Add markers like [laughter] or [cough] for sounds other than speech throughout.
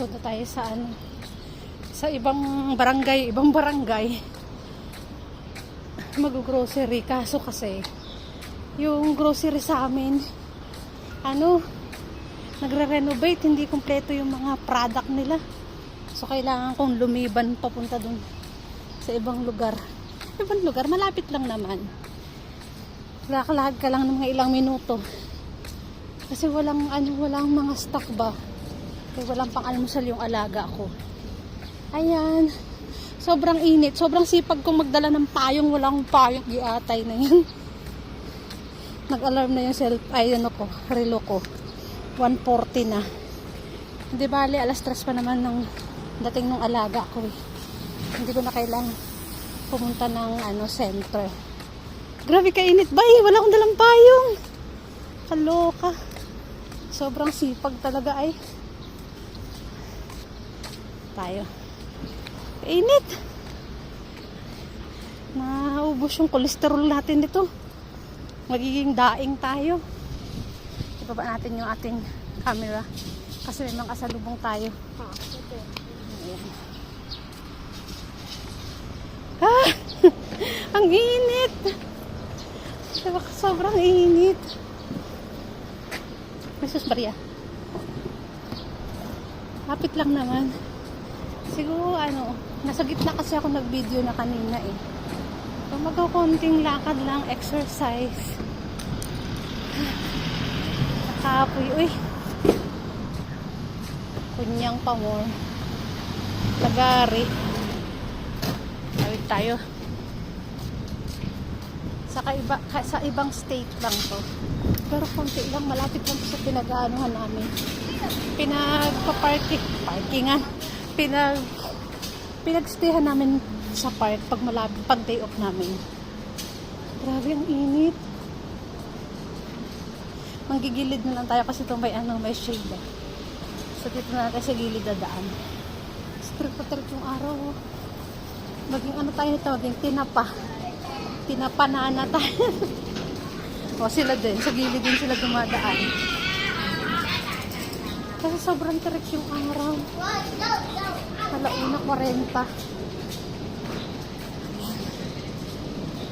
Punta tayo sa ano, sa ibang barangay, ibang barangay. Mag-grocery. Kaso kasi, yung grocery sa amin, ano, nagre-renovate, hindi kumpleto yung mga product nila. So, kailangan kong lumiban papunta dun sa ibang lugar. Ibang lugar, malapit lang naman. Lakad ka lang ng mga ilang minuto. Kasi walang, ano, walang mga stock ba. Kaya walang pang almusal yung alaga ko. Ayan. Sobrang init. Sobrang sipag kong magdala ng payong. Wala akong payong. Giatay na yan. [laughs] Nag-alarm na yung self, ay ano ko, relo ko. 140 na. Hindi bali, alas 3 pa naman ng dating ng alaga ko eh. Hindi ko na kailangan pumunta ng ano, center. Grabe kainit ba eh. Wala akong dalang payong. Kaloka. Sobrang sipag talaga ay. Tayo. Kainit. Maubos yung kolesterol natin dito. Magiging daing tayo. Ibaba natin yung ating camera. Kasi may mga kasalubong tayo. Ayan. Ah! [laughs] Ang init! Diba, sobrang init. Jesus Maria. Lapit lang naman. Siguro ano, nasa gitna kasi ako nag-video na kanina eh. So magkakonting lakad lang, exercise. Nakapoy, uy. Kunyang pamor. Lagari. Tawid tayo. Sa, kaiba, ka, sa ibang state lang to. Pero konti lang, malapit lang sa pinag-aanuhan namin. Pinagpa-parking, parkingan, pinag, pinagstayhan namin sa park pag malapit, pag day off namin. Grabe ang init. Manggigilid na lang tayo kasi ito may ano, may shade. eh. So dito na tayo sa gilid na daan. Strip pa yung araw. oh. Maging ano tayo nito, maging tinapa. Tinapanana tayo. [laughs] o sila din, sa gilid din sila dumadaan. Kasi sobrang tarik yung araw. Alauna 40.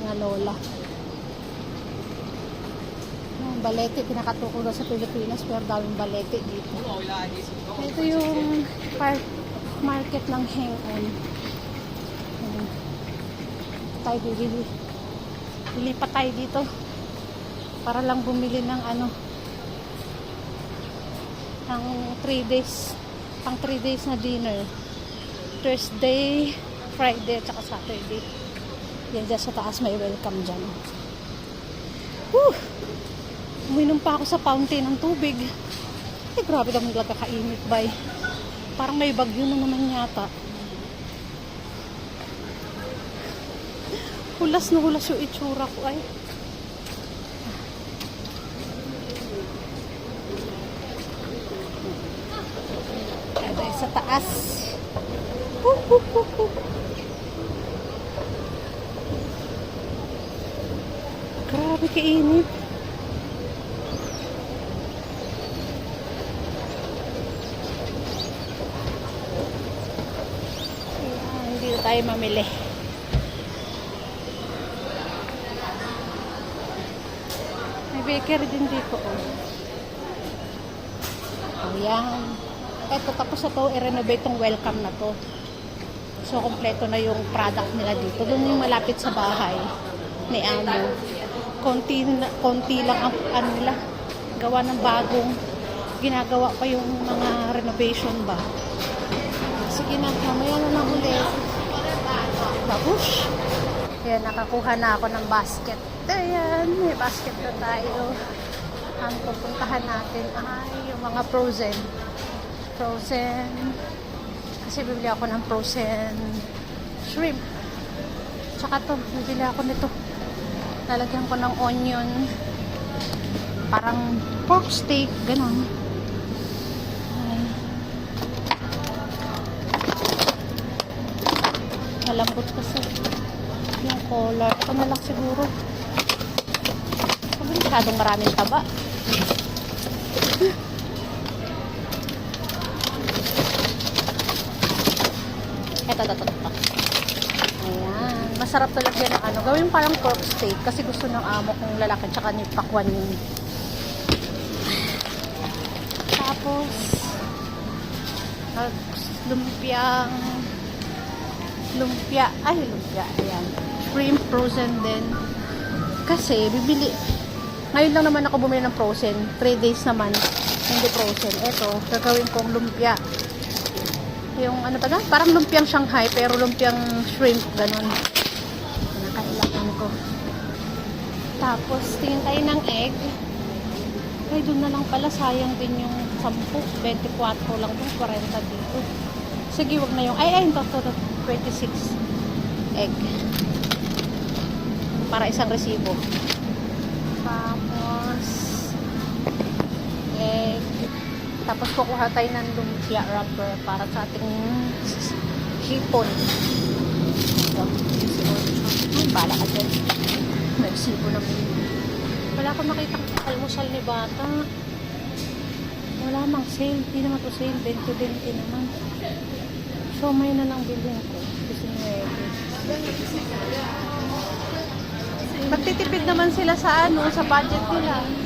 Mga lola. Yung balete, pinakatukol daw sa Pilipinas, pero daming balete dito. Ito yung park market ng Heng-On. Ayan. Tayo bibili. Lilipat tayo dito. Para lang bumili ng ano, ng 3 days, pang 3 days na dinner. Thursday, Friday, at saka Saturday. Yan dyan sa taas may welcome dyan. Whew! Uminom pa ako sa fountain ng tubig. Eh, grabe naman talaga kainit, bay. Parang may bagyo na naman yata. Hulas na hulas yung itsura ko ay. Sa taas. Huh, huh, huh, huh. Grabe kainit. Ayan, hindi na tayo mamili. May bakery din dito. Oh. Ayan. Eto, tapos na to, i-renovate tong welcome na to. So, kompleto na yung product nila dito. Doon yung malapit sa bahay ni Amo. Konti, na- konti lang ang ano nila. Gawa ng bagong ginagawa pa yung mga renovation ba. Sige na, mamaya na lang ulit. Babush! Ayan, nakakuha na ako ng basket. Ayan, may basket na tayo. Ang pupuntahan natin ay yung mga frozen. Frozen. Kasi bibili ako ng frozen shrimp. Tsaka to, bibili ako nito. Lalagyan ko ng onion. Parang pork steak, ganun. Malambot kasi yung collar. Ito na lang siguro. Huwag masyadong maraming taba. [laughs] Ito, ito, ito. Ayan. Masarap talaga yan ng ano. Gawin parang pork steak kasi gusto ng amo kong lalaki tsaka ni Pakwan yun. Tapos, lumpiang lumpia. Ay, lumpia. Ayan. Cream frozen din. Kasi, bibili. Ngayon lang naman ako bumili ng frozen. 3 days naman. Hindi frozen. Ito, gagawin kong lumpia. Yung ano ba? Parang lumpiang Shanghai pero lumpiang shrimp ganun. Nakailangan ko. Tapos tingin tayo ng egg. Ay, doon na lang pala. Sayang din yung 10. 24 lang doon. 40 dito. Sige, wag na yung... Ay, ay, ito, ito, ito. 26 egg. Para isang resibo. Tapos, egg. Tapos kukuha tayo ng lumpia wrapper para sa ating hipon. Ito. Ay, bala ka dyan. Nagsibo na mo. Wala ko makitang almusal ni bata. Wala mang sale. Hindi naman to sale. 20-20 naman. So, may na lang bilhin ko. Gusto niyo Magtitipid naman sila sa ano, sa budget nila.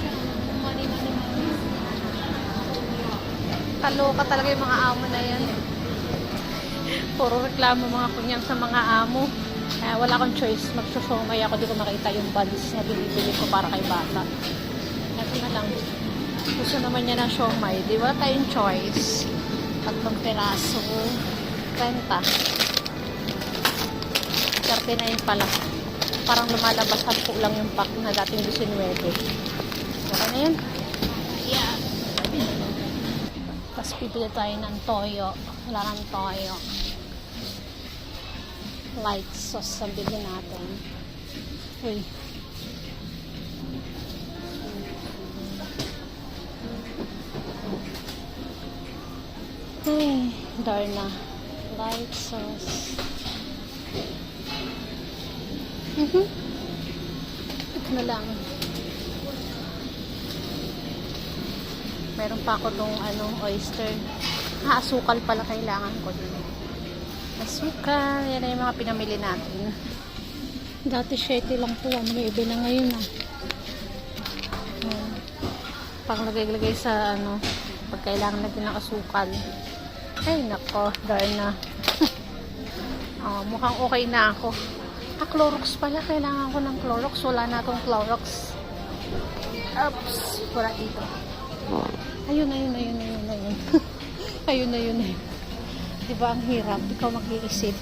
Kaloka talaga yung mga amo na yan. Puro reklamo mga kunyang sa mga amo. Kaya wala akong choice. Magsusomay ako. Di ko makita yung buns na binibili ko para kay bata. Ito na lang. Gusto naman niya ng siomay. Di ba tayong choice? Tatlong peraso. 30. 39 pala. Parang lumalabas 10 lang yung pack na dating 19. Okay na yun? Tapos pipili tayo ng toyo. Wala ng toyo. Light sauce bili natin. Uy. Ay, Darna. Light sauce. Mhm. Ito na lang. Meron pa ako tong ano, oyster. Ah, asukal pala kailangan ko dun. Asukal. Yan na yung mga pinamili natin. Dati 7 lang po. Ano may iba na ngayon ah. Hmm. Panglagay-lagay sa ano, pag kailangan natin ng asukal. Ay, nako. Darna. [laughs] oh, mukhang okay na ako. Ah, Clorox pala. Kailangan ko ng Clorox. Wala na akong Clorox. Oops. Wala dito. Ayun, ayun, ayun, ayun, ayun. [laughs] ayun, ayun, ayun. Diba ang hirap? Ikaw mag-iisip.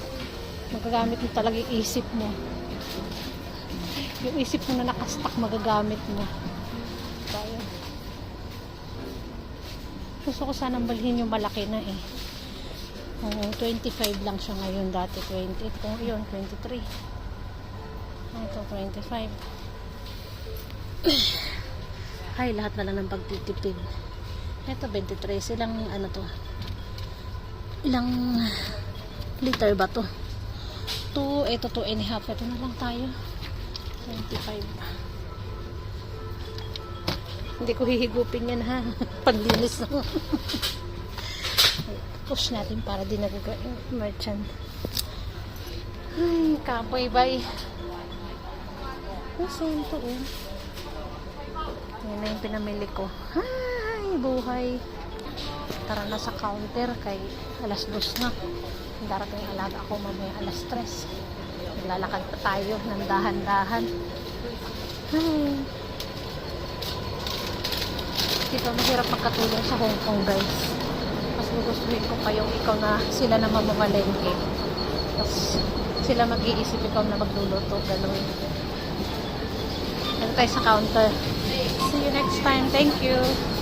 Magagamit mo talaga yung isip mo. Yung isip mo na nakastock, magagamit mo. Kaya. Gusto ko sanang balhin yung malaki na eh. Oo, 25 lang siya ngayon. Dati 20. Ito, yun, 23. Ito, 25. [clears throat] Ay, lahat na lang ng pagtitipid. Ito, 23. Ilang, ano to? Ilang liter ba to? 2, ito 2 and a half. Ito na lang tayo. 25. Hindi ko hihigupin yan ha. [laughs] Paglinis na. Push natin para di nagaga merchant. Ay, kapoy bay. Ang sento oh. Yan na yung pinamili ko. Ay, buhay. Tara na sa counter kay alas dos na. Darating yung alaga ako mamaya alas tres. Naglalakad pa tayo ng dahan-dahan. Ay. Dito mahirap magkatulong sa Hong Kong guys. Mas gugustuhin ko pa ikaw na sila na mamamalengke. Tapos sila mag-iisip ikaw na magluluto. Ganun. Ano tayo sa counter. See you next time. Thank you.